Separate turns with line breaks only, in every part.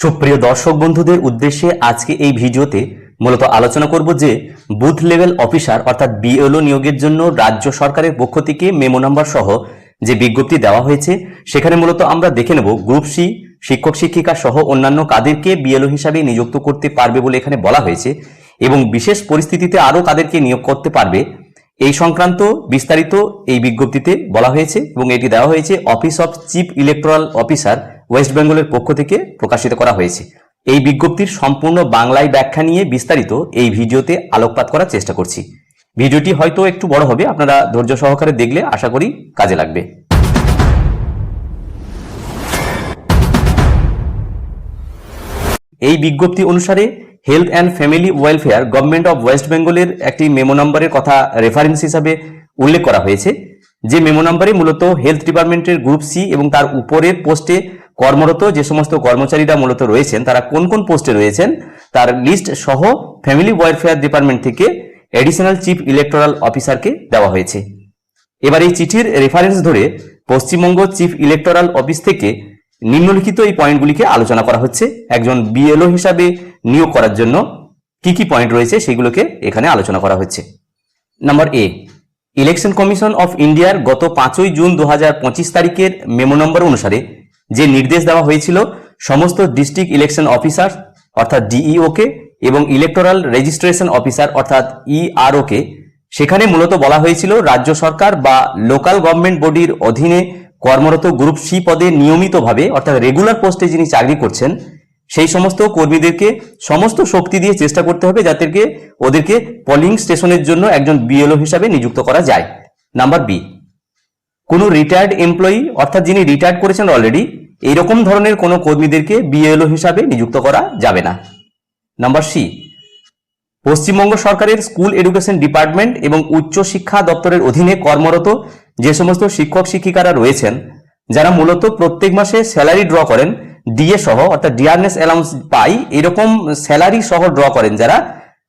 সুপ্রিয় দর্শক বন্ধুদের উদ্দেশ্যে আজকে এই ভিডিওতে মূলত আলোচনা করব যে বুথ লেভেল অফিসার অর্থাৎ বিএলও নিয়োগের জন্য রাজ্য সরকারের পক্ষ থেকে মেমো নাম্বার সহ যে বিজ্ঞপ্তি দেওয়া হয়েছে, সেখানে মূলত আমরা দেখে নেব গ্রুপ সি, শিক্ষক শিক্ষিকা সহ অন্যান্য কাদেরকে বিএলও হিসাবে নিযুক্ত করতে পারবে বলে এখানে বলা হয়েছে এবং বিশেষ পরিস্থিতিতে আরও কাদেরকে নিয়োগ করতে পারবে। এই সংক্রান্ত বিস্তারিত এই বিজ্ঞপ্তিতে বলা হয়েছে এবং এটি দেওয়া হয়েছে office of chief electoral officer west বেঙ্গলের পক্ষ থেকে প্রকাশিত করা হয়েছে। এই বিজ্ঞপ্তির সম্পূর্ণ বাংলায় ব্যাখ্যা নিয়ে বিস্তারিত এই ভিডিওতে আলোকপাত করার চেষ্টা করছি। ভিডিওটি হয়তো একটু বড় হবে, আপনারা ধৈর্য সহকারে দেখলে আশা করি কাজে লাগবে। এই বিজ্ঞপ্তি অনুসারে health and family welfare government of west বেঙ্গলের একটি মেমো নম্বরের কথা রেফারেন্স হিসাবে উল্লেখ করা হয়েছে। যে মেমো নম্বরে মূলত হেলথ ডিপার্টমেন্টের গ্রুপ সি এবং তার উপরের পোস্টে কর্মরত, যে সমস্ত কর্মচারীরা মূলত রয়েছেন, তারা কোন কোন পোস্টে রয়েছেন, তার লিস্ট সহ ফ্যামিলি ওয়েলফেয়ার ডিপার্টমেন্ট থেকে অ্যাডিশনাল চিফ ইলেকটোরাল অফিসারকে দেওয়া হয়েছে। এবার এই চিঠির রেফারেন্স ধরে পশ্চিমবঙ্গ চিফ ইলেকটোরাল অফিস থেকে নিম্নলিখিত এই পয়েন্টগুলিকে আলোচনা করা হচ্ছে। একজন বিএলও হিসাবে নিয়োগ করার জন্য কি কি পয়েন্ট রয়েছে সেগুলোকে এখানে আলোচনা করা হচ্ছে। Number A election commission of ইন্ডিয়ার গত পাঁচই জুন দু হাজার পঁচিশ তারিখের মেমো নম্বর অনুসারে যে নির্দেশ দেওয়া হয়েছিল, সমস্ত ডিস্ট্রিক্ট ইলেকশন অফিসার অর্থাৎ ডিইও কে এবং ইলেকটোরাল রেজিস্ট্রেশন অফিসার অর্থাৎ ইআরও কে, সেখানে মূলত বলা হয়েছিল রাজ্য সরকার বা লোকাল গভর্নমেন্ট বডির অধীনে কর্মরত গ্রুপ সি পদে নিয়মিতভাবে, অর্থাৎ রেগুলার পোস্টে যিনি চাকরি করছেন, সেই সমস্ত কর্মীদেরকে সমস্ত শক্তি দিয়ে চেষ্টা করতে হবে যাদেরকে ওদেরকে পলিং স্টেশনের জন্য একজন বিএলও হিসাবে নিযুক্ত করা যায়। নাম্বার বি কোনো রিটায়ার্ড এমপ্লয়ি অর্থাৎ যিনি রিটায়ার্ড করেছেন অলরেডি এইরকম ধরনের কোনো কর্মীদেরকে বিএলও হিসাবে নিযুক্ত করা যাবে না। নাম্বার সি, পশ্চিমবঙ্গ সরকারের স্কুল এডুকেশন ডিপার্টমেন্ট এবং উচ্চ শিক্ষা দপ্তরের অধীনে কর্মরত যে সমস্ত শিক্ষক শিক্ষিকারা রয়েছেন, যারা মূলত প্রত্যেক মাসে স্যালারি ড্র করেন, ডিএ সহ অর্থাৎ ডিআরএস অ্যালাউন্স পাই, এরকম স্যালারি সহ ড্র করেন যারা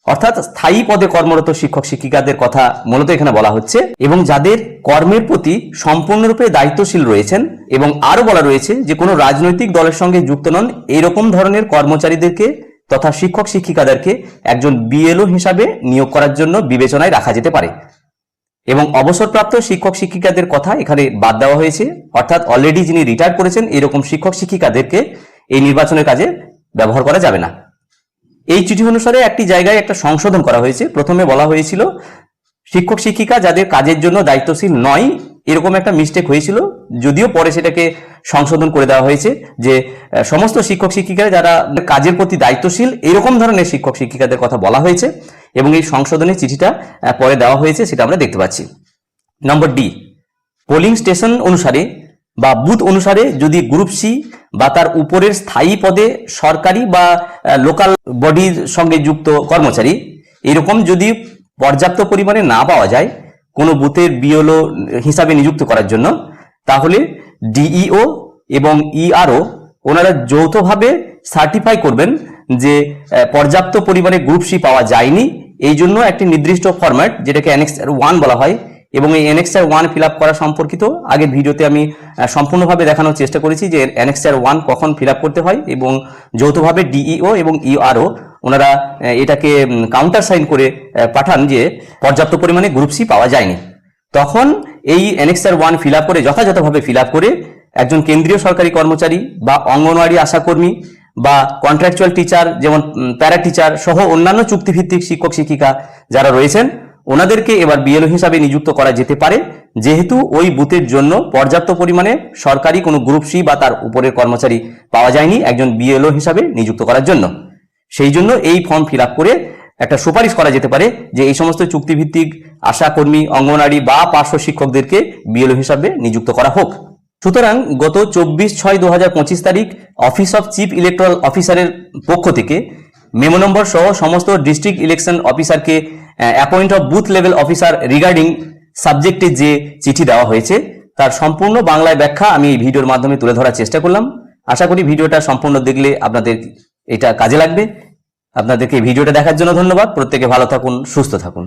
অর্থাৎ স্থায়ী পদে কর্মরত শিক্ষক শিক্ষিকাদের কথা মূলত এখানে বলা হচ্ছে এবং যাদের কর্মের প্রতি সম্পূর্ণরূপে দায়িত্বশীল রয়েছেন এবং আরও বলা রয়েছে যে কোনো রাজনৈতিক দলের সঙ্গে যুক্ত নন, এরকম ধরনের কর্মচারীদেরকে তথা শিক্ষক শিক্ষিকাদেরকে একজন বিএলও হিসাবে নিয়োগ করার জন্য বিবেচনায় রাখা যেতে পারে। এবং অবসরপ্রাপ্ত শিক্ষক শিক্ষিকাদের কথা এখানে বাদ দেওয়া হয়েছে। অর্থাৎ অলরেডি যিনি রিটায়ার করেছেন, এরকম শিক্ষক শিক্ষিকাদেরকে এই নির্বাচনের কাজে ব্যবহার করা যাবে না। এই চিঠি অনুসারে একটি জায়গায় একটা সংশোধন করা হয়েছে। প্রথমে বলা হয়েছিল, শিক্ষক, শিক্ষিকা যাদের কাজের জন্য দায়িত্বশীল নয়, এরকম একটা মিস্টেক হয়েছিল। যদিও পরে সেটাকে সংশোধন করে দেওয়া হয়েছে যে সমস্ত শিক্ষক, শিক্ষিকারা যারা কাজের প্রতি দায়িত্বশীল, এরকম ধরনের শিক্ষক, শিক্ষিকাদের কথা বলা হয়েছে এবং এই সংশোধনের চিঠিটা পরে দেওয়া হয়েছে, সেটা আমরা দেখতে পাচ্ছি। নম্বর ডি পোলিং স্টেশন অনুসারে বা বুথ অনুসারে যদি গ্রুপ সি বা তার উপরের স্থায়ী পদে সরকারি বা লোকাল বডির সঙ্গে যুক্ত কর্মচারী, এরকম যদি পর্যাপ্ত পরিমাণে না পাওয়া যায় কোনো বুথের বিএলও হিসাবে নিযুক্ত করার জন্য, তাহলে ডিইও এবং ইআরও ওনারা যৌথভাবে সার্টিফাই করবেন যে পর্যাপ্ত পরিমাণে গ্রুপ সি পাওয়া যায়নি। এই জন্য একটি নির্দিষ্ট ফরম্যাট যেটাকে অ্যানেক্সার ওয়ান বলা হয় এবং এই অ্যানেক্সার ওয়ান ফিল করা সম্পর্কিত আগের ভিডিওতে আমি সম্পূর্ণভাবে দেখানোর চেষ্টা করেছি যে অ্যানেক্সার ওয়ান কখন ফিল করতে হয় এবং যৌথভাবে ডিইও এবং ইউআরও ওনারা এটাকে কাউন্টার সাইন করে পাঠান যে পর্যাপ্ত পরিমাণে গ্রুপ সি পাওয়া যায়নি। তখন এই অ্যানেক্সার ওয়ান ফিল করে, যথাযথভাবে ফিল করে একজন কেন্দ্রীয় সরকারি কর্মচারী বা অঙ্গনওয়াড়ি আশাকর্মী বা কন্ট্রাকচুয়াল টিচার যেমন প্যারা টিচার সহ অন্যান্য চুক্তিভিত্তিক শিক্ষক, শিক্ষিকা যারা রয়েছেন ওনাদেরকে এবার বিএলও হিসাবে নিযুক্ত করা যেতে পারে। যেহেতু ওই বুথের জন্য পর্যাপ্ত পরিমাণে সরকারি কোনো গ্রুপ সি বা তার উপরের কর্মচারী পাওয়া যায়নি একজন বিএলও হিসাবে নিযুক্ত করার জন্য। সেই জন্য এই ফর্ম ফিল করে একটা সুপারিশ করা যেতে পারে যে এই সমস্ত চুক্তিভিত্তিক আশাকর্মী অঙ্গনারী বা পার্শ্ব শিক্ষকদেরকে বিএলও হিসাবে নিযুক্ত করা হোক। সুতরাং গত চব্বিশ ছয় দু তারিখ অফিস অফ চিফ ইলেকট্রাল অফিসারের পক্ষ থেকে মেমো নম্বর সহ সমস্ত ডিস্ট্রিক্ট ইলেকশন অফিসারকে appoint of booth level officer regarding সাবজেক্টে যে চিঠি দেওয়া হয়েছে, তার সম্পূর্ণ বাংলায় ব্যাখ্যা আমি এই ভিডিওর মাধ্যমে তুলে ধরার চেষ্টা করলাম। আশা করি ভিডিওটা সম্পূর্ণ দেখলে আপনাদের এটা কাজে লাগবে। আপনাদেরকে ভিডিওটা দেখার জন্য ধন্যবাদ। প্রত্যেকে ভালো থাকুন, সুস্থ থাকুন।